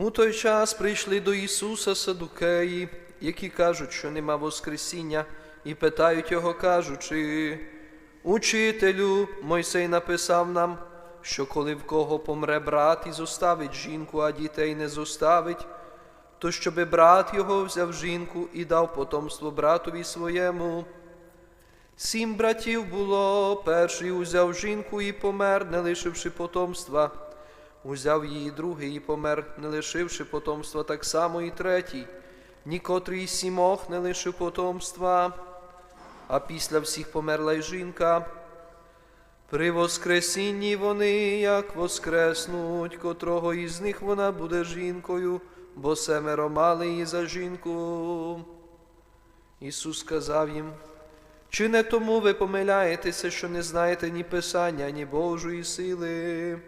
У той час прийшли до Ісуса Садукеї, які кажуть, що нема Воскресіння, і питають його, кажучи, Учителю, Мойсей написав нам, що коли в кого помре брат і зоставить жінку, а дітей не зоставить, то щоби брат його взяв жінку і дав потомство братові своєму. Сім братів було, перший узяв жінку і помер, не лишивши потомства. Узяв її другий і помер, не лишивши потомства, так само і третій. Нікотрий із сімох не лишив потомства, а після всіх померла й жінка. При воскресінні вони, як воскреснуть, котрого із них вона буде жінкою, бо семеро мали її за жінку. Ісус сказав їм, чи не тому ви помиляєтеся, що не знаєте ні Писання, ні Божої сили?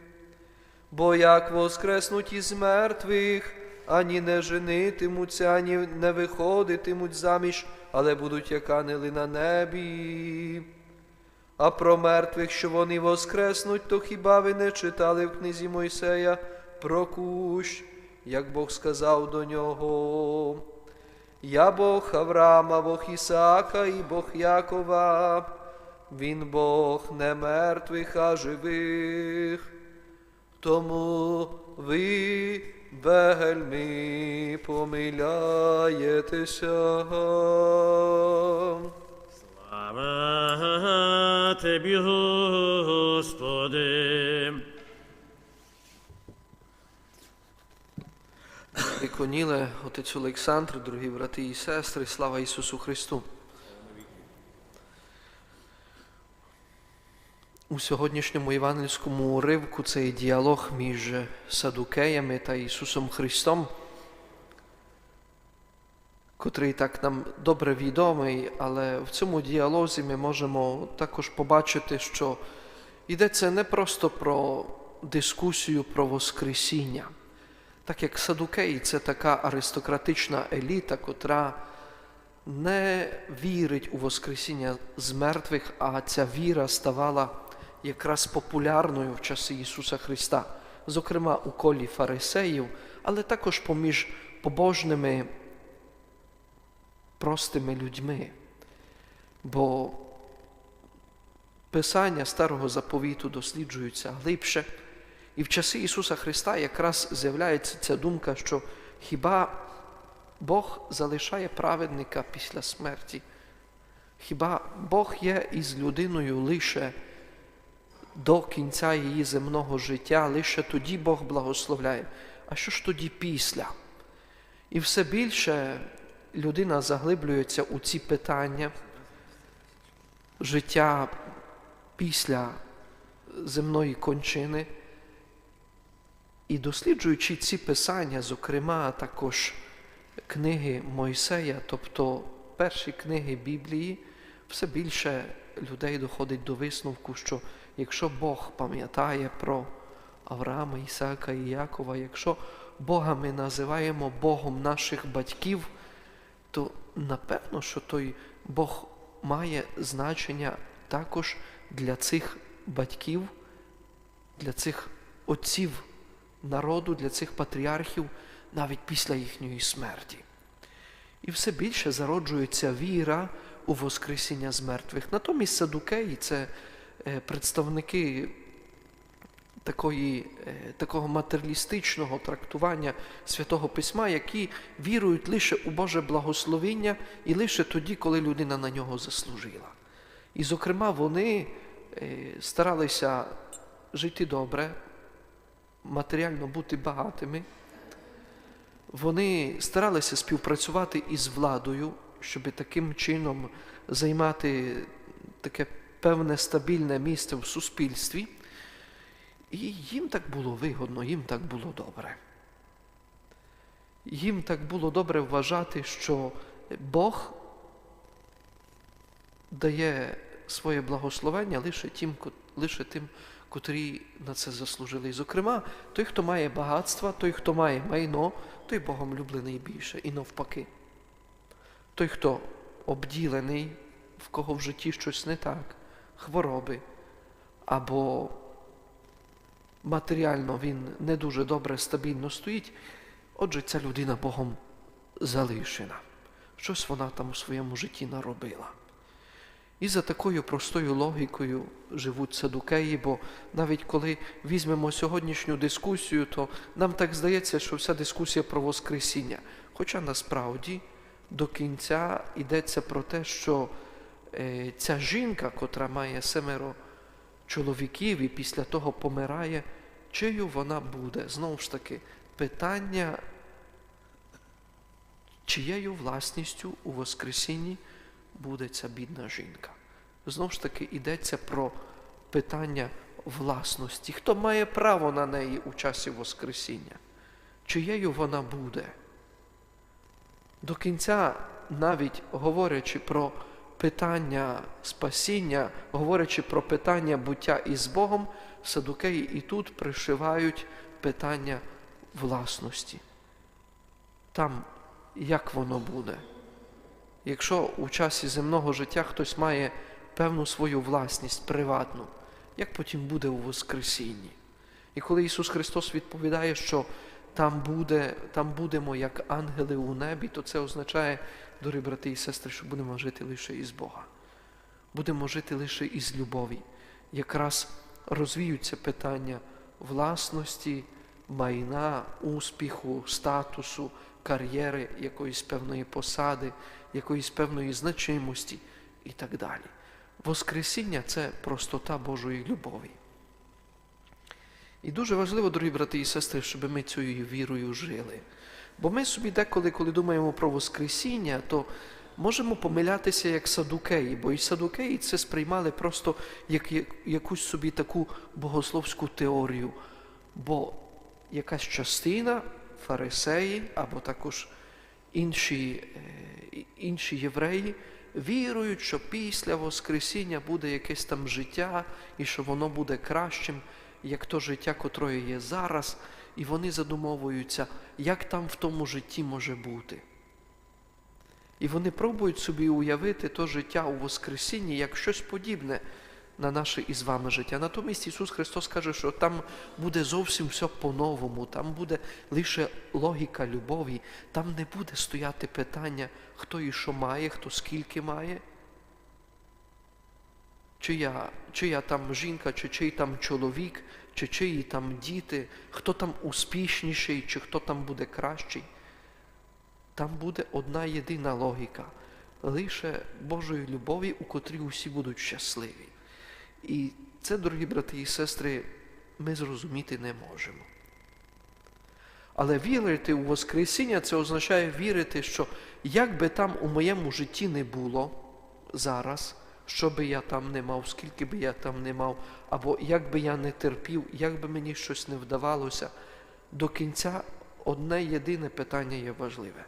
Бо як воскреснуть із мертвих, ані не женитимуться, ані не виходитимуть заміж, але будуть як ангели на небі. А про мертвих, що вони воскреснуть, то хіба ви не читали в книзі Мойсея про кущ, як Бог сказав до нього? Я Бог Авраама, Бог Ісаака і Бог Якова, Він Бог не мертвих, а живих. Тому ви вельми помиляєтеся. Слава Тобі, Господи. Виконіле отець Олександр, дорогі брати і сестри, слава Ісусу Христу. У сьогоднішньому євангельському уривку цей діалог між Садукеями та Ісусом Христом, котрий так нам добре відомий, але в цьому діалозі ми можемо також побачити, що йдеться не просто про дискусію про Воскресіння. Так як Садукеї це така аристократична еліта, котра не вірить у Воскресіння з мертвих, а ця віра ставала якраз популярною в часи Ісуса Христа, зокрема у колі фарисеїв, але також поміж побожними простими людьми. Бо Писання Старого Заповіту досліджуються глибше. І в часи Ісуса Христа якраз з'являється ця думка, що хіба Бог залишає праведника після смерті? Хіба Бог є із людиною лише до кінця її земного життя, лише тоді Бог благословляє. А що ж тоді після? І все більше людина заглиблюється у ці питання життя після земної кончини. І досліджуючи ці писання, зокрема також книги Мойсея, тобто перші книги Біблії, все більше людей доходить до висновку, що якщо Бог пам'ятає про Авраама, Ісаака і Якова, якщо Бога ми називаємо Богом наших батьків, то напевно, що той Бог має значення також для цих батьків, для цих отців народу, для цих патріархів навіть після їхньої смерті. І все більше зароджується віра у Воскресіння з мертвих. Натомість садукеї це представники такої, е, такого матеріалістичного трактування святого Письма, які вірують лише у Боже благословіння і лише тоді, коли людина на нього заслужила. І, зокрема, вони е, старалися жити добре, матеріально бути багатими. Вони старалися співпрацювати із владою, щоб таким чином займати таке певне стабільне місце в суспільстві. І їм так було вигодно, їм так було добре. Їм так було добре вважати, що Бог дає своє благословення лише тим, лише тим, котрі на це заслужили. І, зокрема, той, хто має багатства, той, хто має майно, той Богом люблений більше. І навпаки. Той, хто обділений, в кого в житті щось не так, хвороби, або матеріально він не дуже добре, стабільно стоїть, Отже, ця людина Богом залишена. Щось вона там у своєму житті наробила. І за такою простою логікою живуть садукеї, бо навіть коли візьмемо сьогоднішню дискусію, то нам так здається, що вся дискусія про Воскресіння. Хоча насправді до кінця йдеться про те, що ця жінка, котра має семеро чоловіків і після того помирає, чию вона буде? Знову ж таки, питання, чиєю власністю у Воскресінні буде ця бідна жінка. Знову ж таки, йдеться про питання власності. Хто має право на неї у часі Воскресіння? Чиєю вона буде? До кінця, навіть говорячи про питання спасіння, говорячи про питання буття із Богом, садукеї і тут пришивають питання власності. Там як воно буде? Якщо у часі земного життя хтось має певну свою власність приватну, як потім буде у Воскресінні? І коли Ісус Христос відповідає, що там, буде, там будемо як ангели у небі, то це означає, дорогі брати і сестри, що будемо жити лише із Бога. Будемо жити лише із любові. Якраз розвіються питання власності, майна, успіху, статусу, кар'єри, якоїсь певної посади, якоїсь певної значимості і так далі. Воскресіння це простота Божої любові. І дуже важливо, дорогі брати і сестри, щоб ми цією вірою жили. Бо ми собі деколи, коли думаємо про Воскресіння, то можемо помилятися як садукеї, бо і садукеї це сприймали просто як якусь собі таку богословську теорію. Бо якась частина фарисеї або також інші, е, інші євреї вірують, що після Воскресіння буде якесь там життя і що воно буде кращим, як то життя, котре є зараз, і вони задумовуються, як там в тому житті може бути. І вони пробують собі уявити то життя у Воскресінні як щось подібне на наше із вами життя. Натомість Ісус Христос каже, що там буде зовсім все по-новому, там буде лише логіка любові, там не буде стояти питання, хто і що має, хто скільки має. Чия, чия там жінка, чи чий там чоловік, чи чиї там діти, хто там успішніший, чи хто там буде кращий. Там буде одна єдина логіка, лише Божої любові, у котрій усі будуть щасливі. І це, дорогі брати і сестри, ми зрозуміти не можемо. Але вірити у Воскресіння це означає вірити, що як би там у моєму житті не було зараз, що би я там не мав, скільки би я там не мав, або як би я не терпів, як би мені щось не вдавалося, до кінця одне єдине питання є важливе.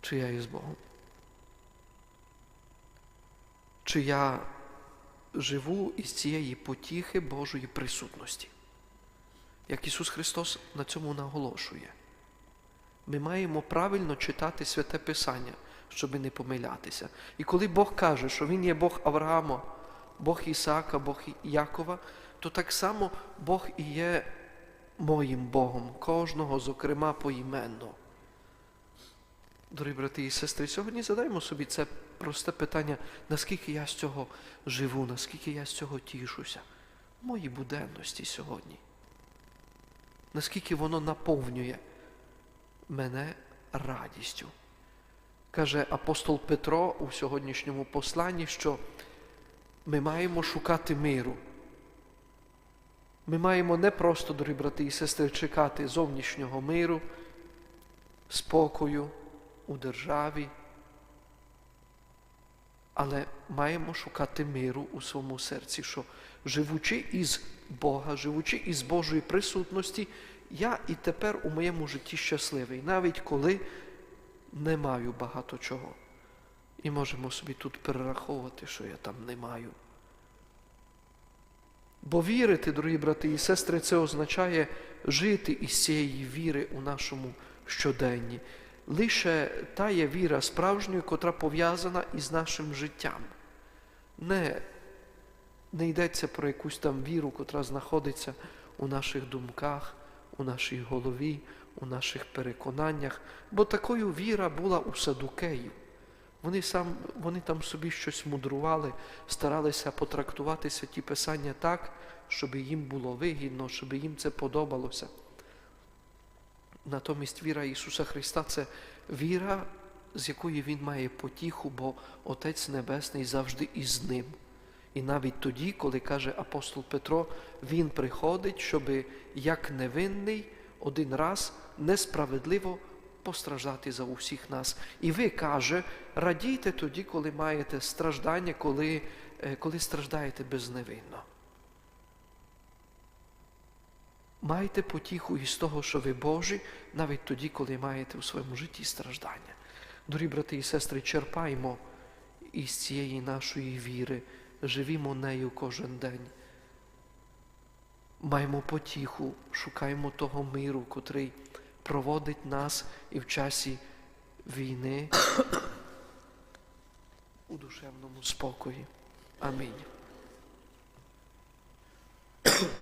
Чи я із Богом? Чи я живу із цієї потіхи Божої присутності? Як Ісус Христос на цьому наголошує. Ми маємо правильно читати святе Писання, щоб не помилятися. І коли Бог каже, що Він є Бог Авраама, Бог Ісаака, Бог Якова, то так само Бог і є моїм Богом, кожного, зокрема, поіменно. Дорогі брати і сестри, сьогодні задаємо собі це просте питання, наскільки я з цього живу, наскільки я з цього тішуся, в моїй буденності сьогодні. Наскільки воно наповнює мене радістю. Каже апостол Петро у сьогоднішньому посланні, що ми маємо шукати миру. Ми маємо не просто, дорогі брати і сестри, чекати зовнішнього миру, спокою у державі, але маємо шукати миру у своєму серці, що живучи із Бога, живучи із Божої присутності, я і тепер у моєму житті щасливий, навіть коли не маю багато чого. І можемо собі тут перераховувати, що я там не маю. Бо вірити, дорогі брати і сестри, це означає жити із цієї віри у нашому щоденні. Лише та є віра справжньою, котра пов'язана із нашим життям. Не, не йдеться про якусь там віру, котра знаходиться у наших думках, у нашій голові, у наших переконаннях, бо такою віра була у садукеїв. Вони, сам, вони там собі щось мудрували, старалися потрактувати святі писання так, щоб їм було вигідно, щоб їм це подобалося. Натомість віра Ісуса Христа це віра, з якої Він має потіху, бо Отець Небесний завжди із ним. І навіть тоді, коли каже апостол Петро, Він приходить, щоб як невинний один раз несправедливо постраждати за усіх нас. І ви каже, радійте тоді, коли маєте страждання, коли, е, коли страждаєте безневинно. Майте потіху із того, що ви Божі, навіть тоді, коли маєте у своєму житті страждання. Дорогі брати і сестри, черпаймо із цієї нашої віри, живімо нею кожен день. Маємо потіху, шукаємо того миру, котрий проводить нас і в часі війни у душевному спокої. Амінь.